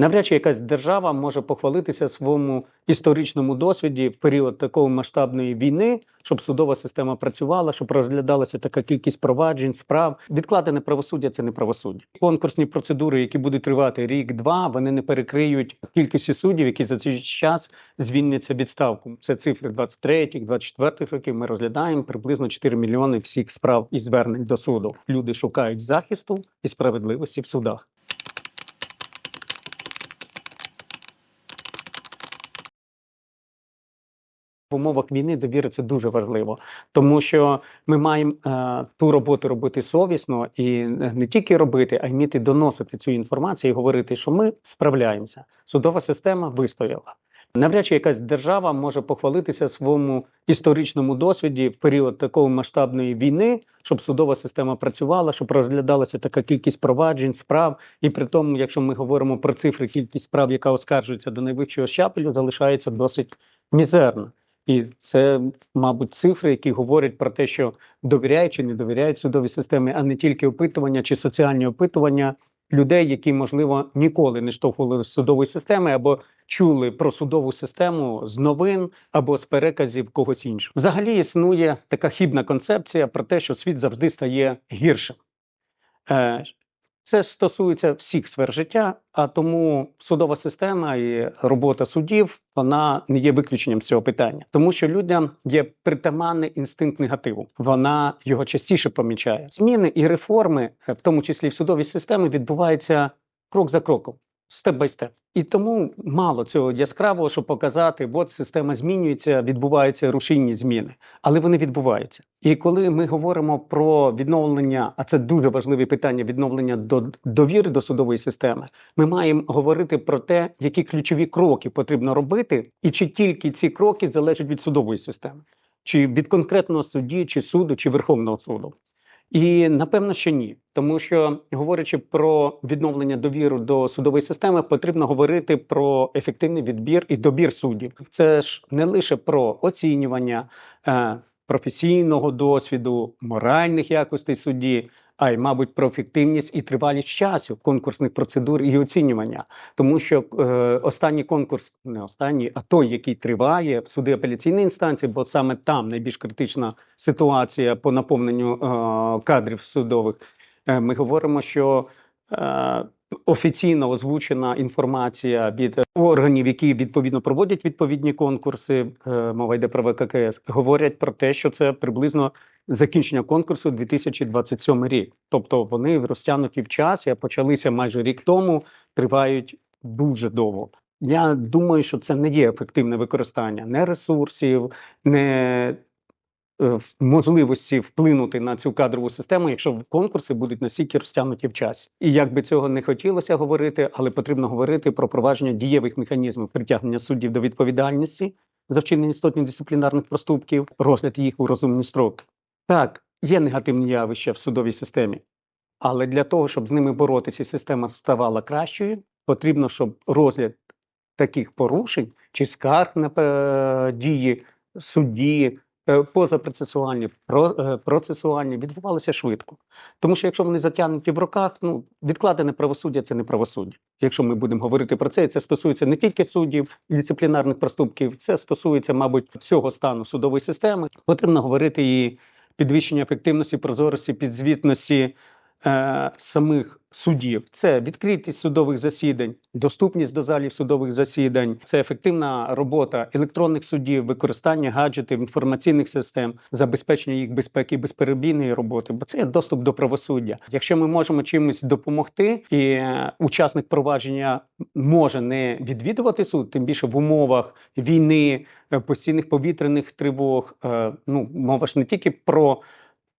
Навряд чи якась держава може похвалитися своєму історичному досвіді в період такої масштабної війни, щоб судова система працювала, щоб розглядалася така кількість проваджень, справ. Відкладене правосуддя це не правосуддя. Конкурсні процедури, які будуть тривати рік-два, вони не перекриють кількості суддів, які за цей час звільняться відставку. Це цифри 23-х, 24-х років. Ми розглядаємо приблизно 4 мільйони всіх справ і звернень до суду. Люди шукають захисту і справедливості в судах. В умовах війни довіра це дуже важливо, тому що ми маємо е, ту роботу робити совісно і не тільки робити, а й вміти доносити цю інформацію і говорити, що ми справляємося. Судова система вистояла. Навряд чи якась держава може похвалитися своєму історичному досвіді в період такої масштабної війни, щоб судова система працювала, щоб розглядалася така кількість проваджень, справ. І при тому, якщо ми говоримо про цифри, кількість справ, яка оскаржується до найвищого щапелю, залишається досить мізерна. І це, мабуть, цифри, які говорять про те, що довіряють чи не довіряють судовій системі, а не тільки опитування чи соціальні опитування людей, які, можливо, ніколи не штовхували з судової системи або чули про судову систему з новин або з переказів когось іншого. Взагалі існує така хібна концепція про те, що світ завжди стає гіршим. Це стосується всіх сфер життя, а тому судова система і робота судів вона не є виключенням з цього питання, тому що людям є притаманний інстинкт негативу. Вона його частіше помічає. Зміни і реформи, в тому числі в судовій системі, відбуваються крок за кроком. Степ бай степ. І тому мало цього яскравого, щоб показати, от система змінюється, відбуваються рушійні зміни, але вони відбуваються. І коли ми говоримо про відновлення, а це дуже важливе питання відновлення до довіри до судової системи, ми маємо говорити про те, які ключові кроки потрібно робити, і чи тільки ці кроки залежать від судової системи, чи від конкретного судді, чи суду, чи Верховного суду. І напевно, що ні, тому що говорячи про відновлення довіру до судової системи, потрібно говорити про ефективний відбір і добір суддів. Це ж не лише про оцінювання е, професійного досвіду, моральних якостей судді, а й, мабуть, про ефективність і тривалість часу конкурсних процедур і оцінювання. Тому що е, останній конкурс, не останній, а той, який триває в суди апеляційної інстанції, бо саме там найбільш критична ситуація по наповненню е, кадрів судових. Е, ми говоримо, що е, офіційно озвучена інформація від органів, які відповідно проводять відповідні конкурси, е, мова йде про ВККС, говорять про те, що це приблизно закінчення конкурсу 2027 рік. Тобто вони розтягнуті в часі, а почалися майже рік тому, тривають дуже довго. Я думаю, що це не є ефективне використання не ресурсів, не е, можливості вплинути на цю кадрову систему, якщо конкурси будуть настільки розтягнуті в часі. І як би цього не хотілося говорити, але потрібно говорити про провадження дієвих механізмів притягнення суддів до відповідальності за вчинення істотних дисциплінарних проступків, розгляд їх у розумні строки. Так, є негативні явища в судовій системі, але для того, щоб з ними боротися, система ставала кращою, потрібно, щоб розгляд таких порушень чи скарг на е, дії судді, е, позапроцесуальні, про- е, процесуальні відбувалося швидко. Тому що якщо вони затягнуті в руках, ну відкладене правосуддя це не правосуддя. Якщо ми будемо говорити про це, і це стосується не тільки суддів і дисциплінарних проступків, це стосується, мабуть, всього стану судової системи. Потрібно говорити і підвищення ефективності, прозорості, підзвітності е, самих суддів. Це відкритість судових засідань, доступність до залів судових засідань, це ефективна робота електронних судів, використання гаджетів, інформаційних систем, забезпечення їх безпеки безперебійної роботи, бо це є доступ до правосуддя. Якщо ми можемо чимось допомогти, і е, учасник провадження може не відвідувати суд, тим більше в умовах війни, е, постійних повітряних тривог. е, Ну мова ж не тільки про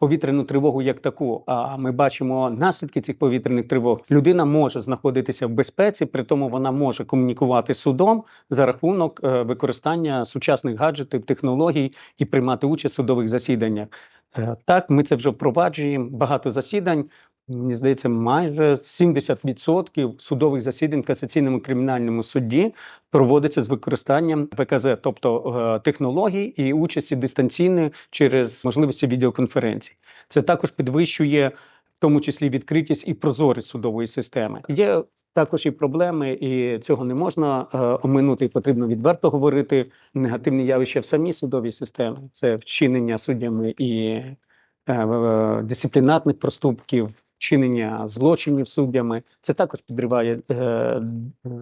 повітряну тривогу як таку. А ми бачимо наслідки цих повітряних тривог. Людина може знаходитися в безпеці, при тому вона може комунікувати з судом за рахунок е, використання сучасних гаджетів, технологій і приймати участь в судових засіданнях. Е, Так, ми це вже впроваджуємо. Багато засідань. Мені здається, майже 70% судових засідань в касаційному кримінальному суді проводиться з використанням ВКЗ, тобто е, технологій і участі дистанційної через можливості відеоконференцій. Це також підвищує в тому числі відкритість і прозорість судової системи. Є також і проблеми, і цього не можна е, оминути. Потрібно відверто говорити. Негативні явища в самій судовій системі це вчинення суддями і е, дисциплінарних проступків, вчинення злочинів суддями. Це також підриває е,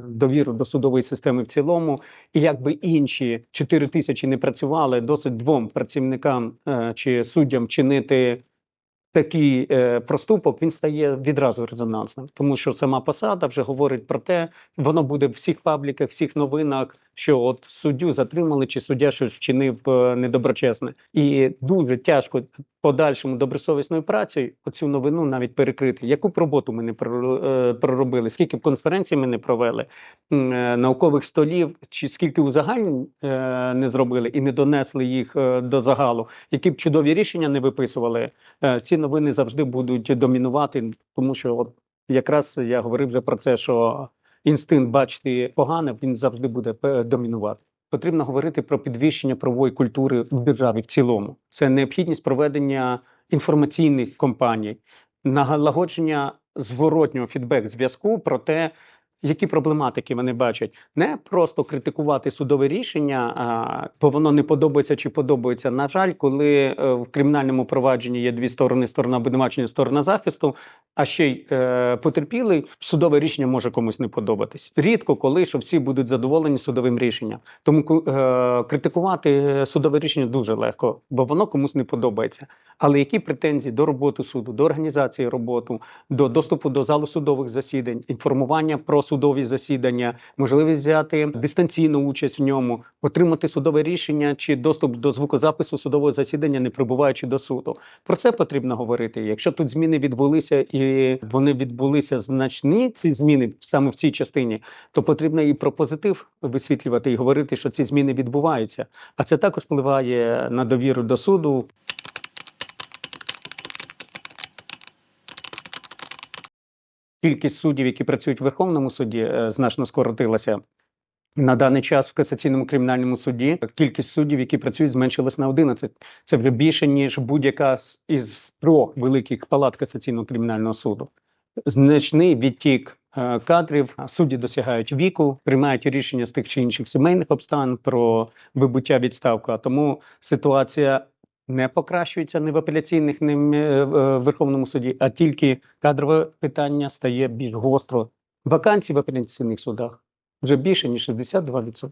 довіру до судової системи в цілому. І якби інші 4 тисячі не працювали, досить двом працівникам е, чи суддям чинити такий е, проступок, він стає відразу резонансним, тому що сама посада вже говорить про те, воно буде в всіх пабліках, всіх новинах, що от суддю затримали, чи суддя щось вчинив е, недоброчесне, і дуже тяжко подальшому добросовісною працею оцю новину навіть перекрити. Яку б роботу ми не е, проробили, скільки б конференцій ми не провели, е, наукових столів, чи скільки узагальнень не зробили і не донесли їх до загалу, які б чудові рішення не виписували, ці новини завжди будуть домінувати, тому що от якраз я говорив вже про це, що інстинкт бачити погане, він завжди буде е, домінувати. Потрібно говорити про підвищення правової культури в державі в цілому. Це необхідність проведення інформаційних кампаній, налагодження зворотнього фідбек зв'язку про те, які проблематики вони бачать, не просто критикувати судове рішення, а, бо воно не подобається чи подобається. На жаль, коли е, в кримінальному провадженні є дві сторони: сторона обвинувачення, сторона захисту, а ще й е, потерпілий, судове рішення може комусь не подобатись. Рідко коли що всі будуть задоволені судовим рішенням. Тому е, критикувати судове рішення дуже легко, бо воно комусь не подобається. Але які претензії до роботи суду, до організації роботи, до доступу до залу судових засідань, інформування про судові засідання, можливість взяти дистанційну участь в ньому, отримати судове рішення чи доступ до звукозапису судового засідання, не прибуваючи до суду. Про це потрібно говорити. Якщо тут зміни відбулися і вони відбулися значні, ці зміни саме в цій частині, то потрібно і про позитив висвітлювати і говорити, що ці зміни відбуваються. А це також впливає на довіру до суду, Кількість суддів, які працюють в Верховному суді, е, значно скоротилася. На даний час в касаційному кримінальному суді кількість суддів, які працюють, зменшилась на 11. Це вже більше ніж будь-яка із трьох великих палат касаційного кримінального суду. Значний відтік е, кадрів. Судді досягають віку, приймають рішення з тих чи інших сімейних обставин про вибуття відставку. А тому ситуація не покращується ні в апеляційних, ні в е, Верховному суді, а тільки кадрове питання стає більш гостро. Вакансій в апеляційних судах вже більше ніж 62%.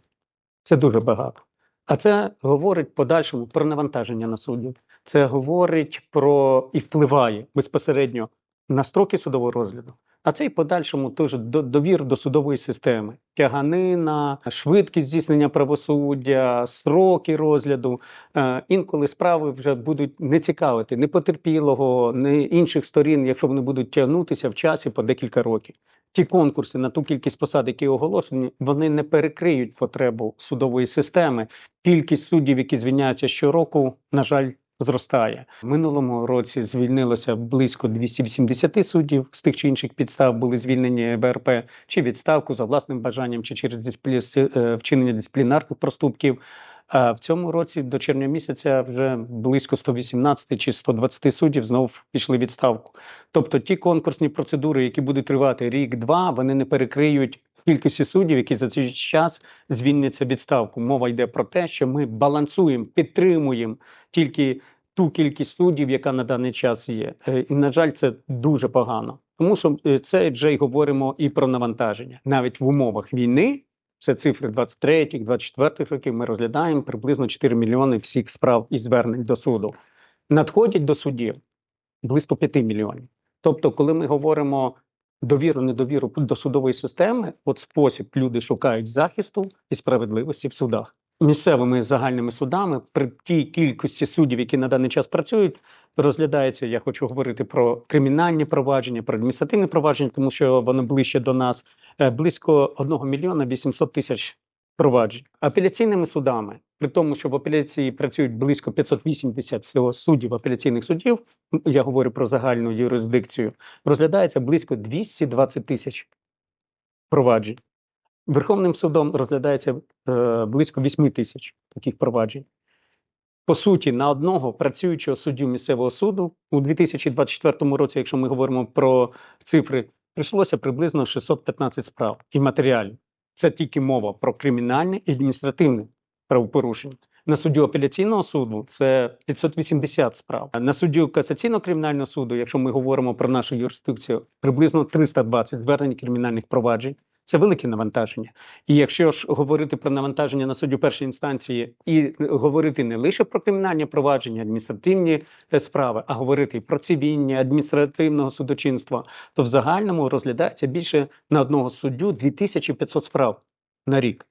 Це дуже багато. А це говорить в подальшому про навантаження на суддів. Це говорить про і впливає безпосередньо на строки судового розгляду. А це в подальшому теж довір до судової системи, тяганина, швидкість здійснення правосуддя, строки розгляду. Е, інколи справи вже будуть не цікавити ні потерпілого, ні інших сторін, якщо вони будуть тягнутися в часі по декілька років. Ті конкурси на ту кількість посад, які оголошені, вони не перекриють потребу судової системи. Кількість суддів, які звільняються щороку, на жаль, зростає. Минулому році звільнилося близько 280 суддів з тих чи інших підстав були звільнені БРП чи відставку за власним бажанням, чи через дисциплі... е, вчинення дисциплінарних проступків. А в цьому році до червня місяця вже близько 118 чи 120 суддів знов пішли відставку. Тобто ті конкурсні процедури, які будуть тривати рік-два, вони не перекриють кількості суддів, які за цей час звільняться відставку. Мова йде про те, що ми балансуємо, підтримуємо тільки ту кількість суддів, яка на даний час є. Е, І, на жаль, це дуже погано. Тому що е, це вже й говоримо і про навантаження. Навіть в умовах війни, це цифри 23-х, 24-х років, ми розглядаємо приблизно 4 мільйони всіх справ і звернень до суду. Надходять до судів близько 5 мільйонів. Тобто, коли ми говоримо довіру, недовіру до судової системи, от спосіб люди шукають захисту і справедливості в судах. Місцевими загальними судами при тій кількості суддів, які на даний час працюють, розглядається. Я хочу говорити про кримінальні провадження, про адміністративні провадження, тому що воно ближче до нас. е, Близько 1 мільйона 800 тисяч проваджень. Апеляційними судами, при тому, що в апеляції працюють близько 580 всього суддів апеляційних судів, я говорю про загальну юрисдикцію, розглядається близько 220 тисяч проваджень. Верховним судом розглядається е, близько 8 тисяч таких проваджень. По суті, на одного працюючого суддю місцевого суду у 2024 році, якщо ми говоримо про цифри, прийшлося приблизно 615 справ і матеріалів. Це тільки мова про кримінальне і адміністративне правопорушення. На суддю апеляційного суду це 580 справ. На суддю касаційного кримінального суду, якщо ми говоримо про нашу юрисдикцію, приблизно 320 звернень кримінальних проваджень. Це велике навантаження. І якщо ж говорити про навантаження на суддю першої інстанції і говорити не лише про кримінальні провадження, адміністративні е, справи, а говорити і про цивільні, адміністративного судочинства, то в загальному розглядається більше на одного суддю 2500 справ на рік.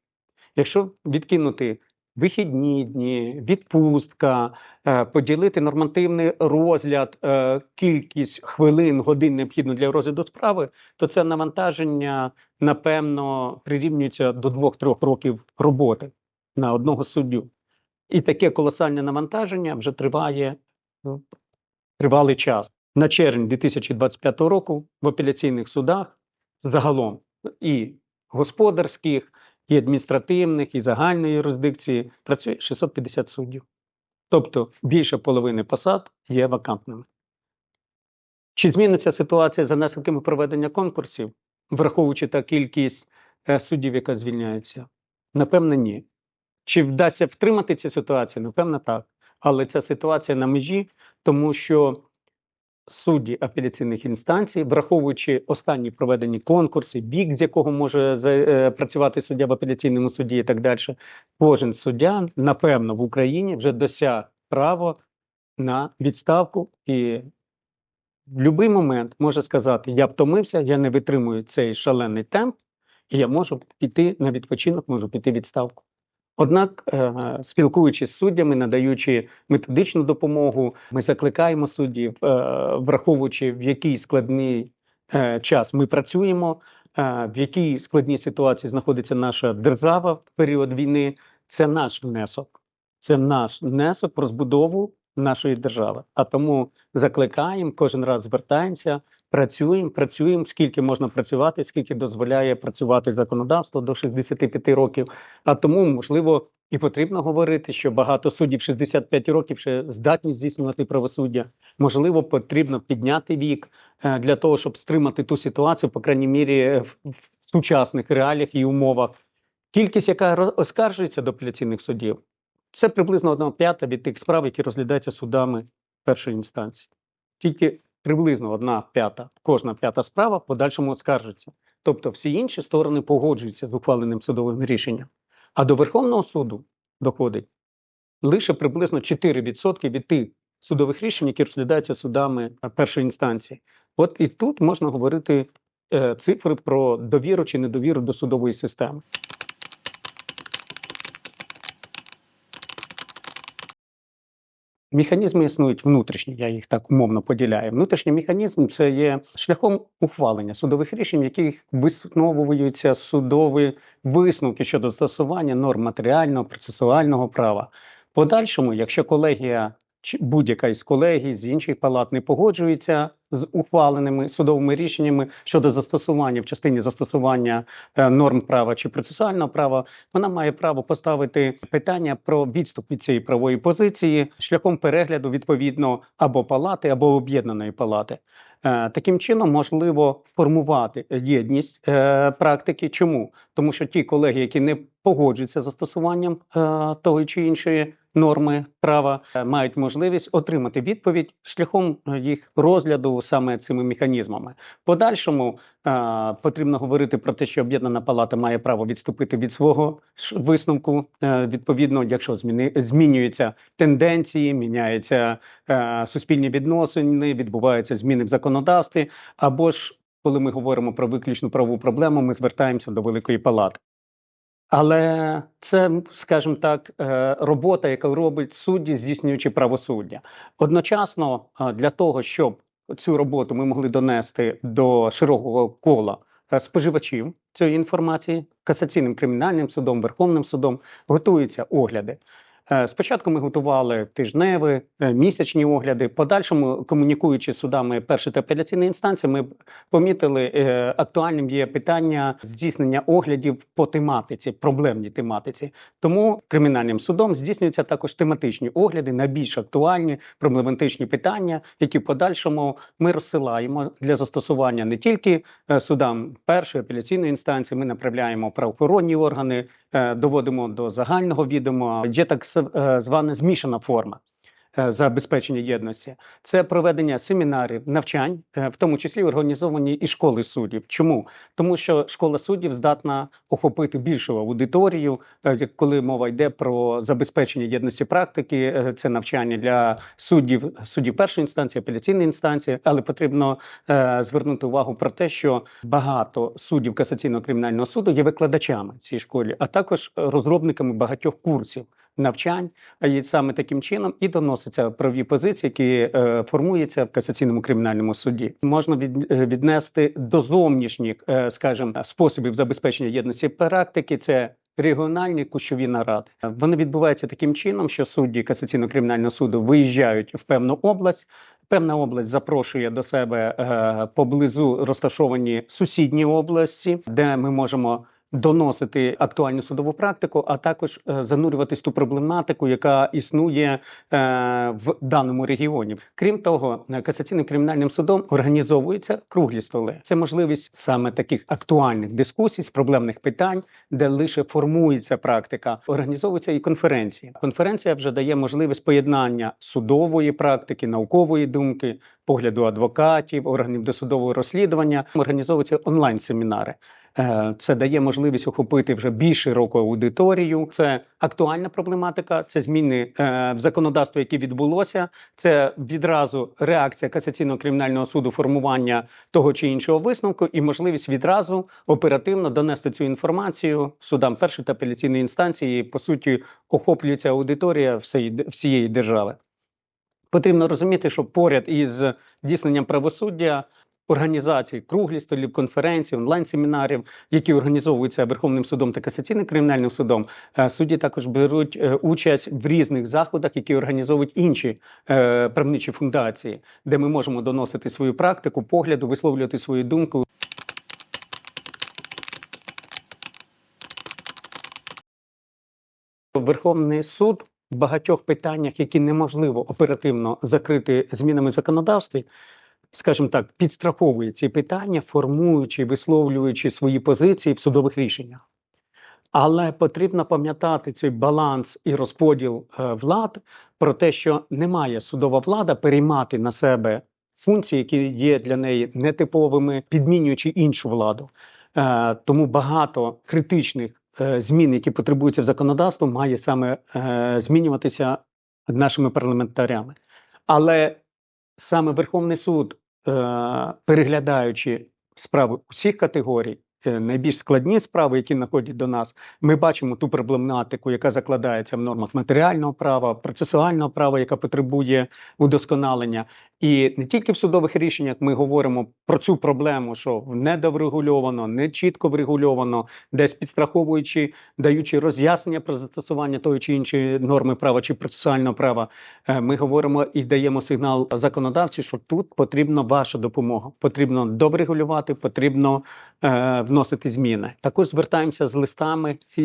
Якщо відкинути вихідні дні, відпустка, е, поділити нормативний розгляд, е, кількість хвилин, годин необхідно для розгляду справи, то це навантаження, напевно, прирівнюється до 2-3 років роботи на одного суддю. І таке колосальне навантаження вже триває ну, тривалий час. На червень 2025 року в апеляційних судах загалом і господарських, і адміністративних, і загальної юрисдикції працює 650 суддів. Тобто більше половини посад є вакантними. Чи зміниться ситуація за наслідками проведення конкурсів, враховуючи та кількість е, суддів, яка звільняється? Напевно, ні. Чи вдасться втримати цю ситуацію? Напевно, так. Але ця ситуація на межі, тому що судді апеляційних інстанцій, враховуючи останні проведені конкурси, вік, з якого може е, працювати суддя в апеляційному суді і так далі, кожен суддя, напевно, в Україні вже досяг право на відставку і в будь-який момент може сказати: я втомився, я не витримую цей шалений темп, і я можу піти на відпочинок, можу піти відставку. Однак, е, спілкуючись з суддями, надаючи методичну допомогу, ми закликаємо суддів, е, враховуючи в який складний е, час ми працюємо, в якій складній ситуації знаходиться наша держава в період війни. Це наш внесок, це наш внесок в розбудову нашої держави. А тому закликаємо, кожен раз звертаємося, працюємо, працюємо, скільки можна працювати, скільки дозволяє працювати законодавство до 65 років. А тому, можливо, і потрібно говорити, що багато суддів 65 років ще здатні здійснювати правосуддя. Можливо, потрібно підняти вік е, для того, щоб стримати ту ситуацію, по крайній мірі, е, в, сучасних реаліях і умовах. Кількість, яка оскаржується до апеляційних судів, це приблизно 1 п'ята від тих справ, які розглядаються судами першої інстанції. Тільки приблизно одна п'ята, кожна п'ята справа в подальшому оскаржується. Тобто всі інші сторони погоджуються з ухваленим судовим рішенням. А до Верховного суду доходить лише приблизно 4% від тих судових рішень, які розглядаються судами першої інстанції. От і тут можна говорити е, цифри про довіру чи недовіру до судової системи. Механізми існують внутрішні, я їх так умовно поділяю. Внутрішній механізм це є шляхом ухвалення судових рішень, в яких висновуються судові висновки щодо застосування норм матеріального процесуального права. Подальшому, якщо колегія чи будь-яка із колегій з інших палат не погоджується з ухваленими судовими рішеннями щодо застосування в частині застосування е, норм права чи процесуального права, вона має право поставити питання про відступ від цієї правової позиції шляхом перегляду відповідно або палати, або об'єднаної палати. Е, Таким чином можливо формувати єдність е, практики. Чому? Тому що ті колеги, які не погоджуються з застосуванням того чи іншої норми права, мають можливість отримати відповідь шляхом їх розгляду саме цими механізмами. Подальшому е, потрібно говорити про те, що об'єднана палата має право відступити від свого висновку. Е, відповідно, якщо зміни змінюються тенденції, міняються е, суспільні відносини, відбуваються зміни в законодавстві, або ж коли ми говоримо про виключну правову проблему, ми звертаємося до Великої палати. Але це, скажімо так, е, робота, яку робить судді, здійснюючи правосуддя. Одночасно е, для того, щоб цю роботу ми могли донести до широкого кола споживачів цієї інформації, касаційним кримінальним судом, Верховним судом готуються огляди. Е, Спочатку ми готували тижневі, е, місячні огляди. Подальшому, комунікуючи з судами першої та апеляційної інстанції, ми помітили, е, актуальним є питання здійснення оглядів по тематиці, проблемній тематиці. Тому кримінальним судом здійснюються також тематичні огляди на більш актуальні проблематичні питання, які в подальшому ми розсилаємо для застосування не тільки судам першої апеляційної інстанції. Ми направляємо правоохоронні органи, доводимо до загального відома. Є так звана змішана форма. е, Забезпечення єдності це проведення семінарів, навчань, е, в тому числі організовані і школи суддів. Чому? Тому що школа суддів здатна охопити більшу аудиторію, е, коли мова йде про забезпечення єдності практики, е, це навчання для суддів, суддів першої інстанції, апеляційної інстанції, але потрібно е, звернути увагу про те, що багато суддів касаційного кримінального суду є викладачами цій школі, а також розробниками багатьох курсів. Навчань, і саме таким чином і доносяться правові позиції, які е, формуються в касаційному кримінальному суді. Можна е, віднести до зовнішніх, е, скажімо, способів забезпечення єдності практики. Це регіональні кущові наради. Вони відбуваються таким чином, що судді касаційного кримінального суду виїжджають в певну область. Певна область запрошує до себе поблизу розташовані сусідні області, де ми можемо доносити актуальну судову практику, а також е, занурюватись ту проблематику, яка існує е, в даному регіоні. Крім того, е, касаційним кримінальним судом організовуються круглі столи. Це можливість саме таких актуальних дискусій з проблемних питань, де лише формується практика. Організовуються і конференції. Конференція вже дає можливість поєднання судової практики, наукової думки, погляду адвокатів, органів досудового розслідування. Організовуються онлайн-семінари. Е, Це дає можливість охопити вже більш широку аудиторію. Це актуальна проблематика, це зміни е, в законодавстві, які відбулося. Це відразу реакція касаційного кримінального суду, формування того чи іншого висновку, і можливість відразу оперативно донести цю інформацію судам першої та апеляційної інстанції. По суті, охоплюється аудиторія всієї, держави. Потрібно розуміти, що поряд із здійсненням правосуддя організацій, круглі столів, конференцій, онлайн-семінарів, які організовуються Верховним судом та касаційним кримінальним судом, е, судді також беруть е, участь в різних заходах, які організовують інші е, правничі фундації, де ми можемо доносити свою практику, погляду, висловлювати свою думку. Верховний суд в багатьох питаннях, які неможливо оперативно закрити змінами в законодавстві, скажімо так, підстраховує ці питання, формуючи, висловлюючи свої позиції в судових рішеннях. Але потрібно пам'ятати цей баланс і розподіл е, влад про те, що не має судова влада переймати на себе функції, які є для неї нетиповими, підмінюючи іншу владу. Е, Тому багато критичних е, змін, які потребуються в законодавство, має саме змінюватися нашими парламентарями. Але саме Верховний суд, е, переглядаючи справи усіх категорій, е, найбільш складні справи, які находять до нас, ми бачимо ту проблематику, яка закладається в нормах матеріального права, процесуального права, яка потребує удосконалення. І не тільки в судових рішеннях ми говоримо про цю проблему, що недоврегульовано, не чітко врегульовано, десь підстраховуючи, даючи роз'яснення про застосування тої чи іншої норми права чи процесуального права, е, ми говоримо і даємо сигнал законодавцю, що тут потрібна ваша допомога. Потрібно доврегулювати, потрібно е, вносити зміни. Також звертаємося з листами, і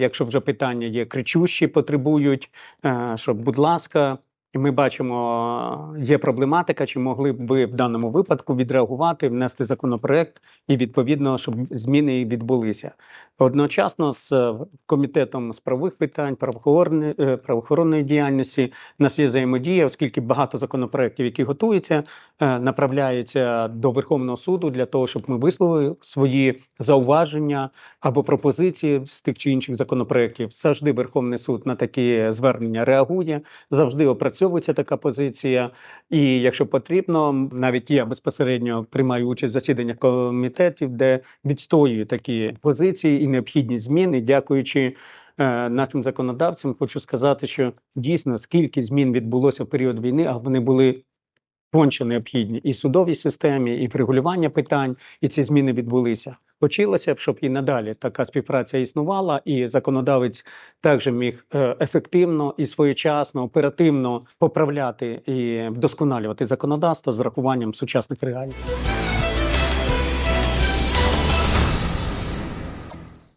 якщо вже питання є кричущі, потребують, е, що, будь ласка. Ми бачимо, є проблематика, чи могли б ви в даному випадку відреагувати, внести законопроект і відповідно, щоб зміни відбулися. Одночасно з е, комітетом з правових питань, е, правоохоронної діяльності нас є взаємодія, оскільки багато законопроєктів, які готуються, е, направляються до Верховного суду для того, щоб ми висловили свої зауваження або пропозиції з тих чи інших законопроєктів. Завжди Верховний суд на такі звернення реагує, завжди опрацьовується така позиція. І якщо потрібно, навіть я безпосередньо приймаю участь в засіданнях комітетів, де відстоюю такі позиції і необхідні зміни, дякуючи. е, Нашим законодавцям хочу сказати, що дійсно скільки змін відбулося в період війни, а вони були конче необхідні і судовій системі, і врегулювання питань, і ці зміни відбулися. Хочілося б, щоб і надалі така співпраця існувала, і законодавець також міг е, ефективно і своєчасно, оперативно поправляти і вдосконалювати законодавство з рахуванням сучасних реалій.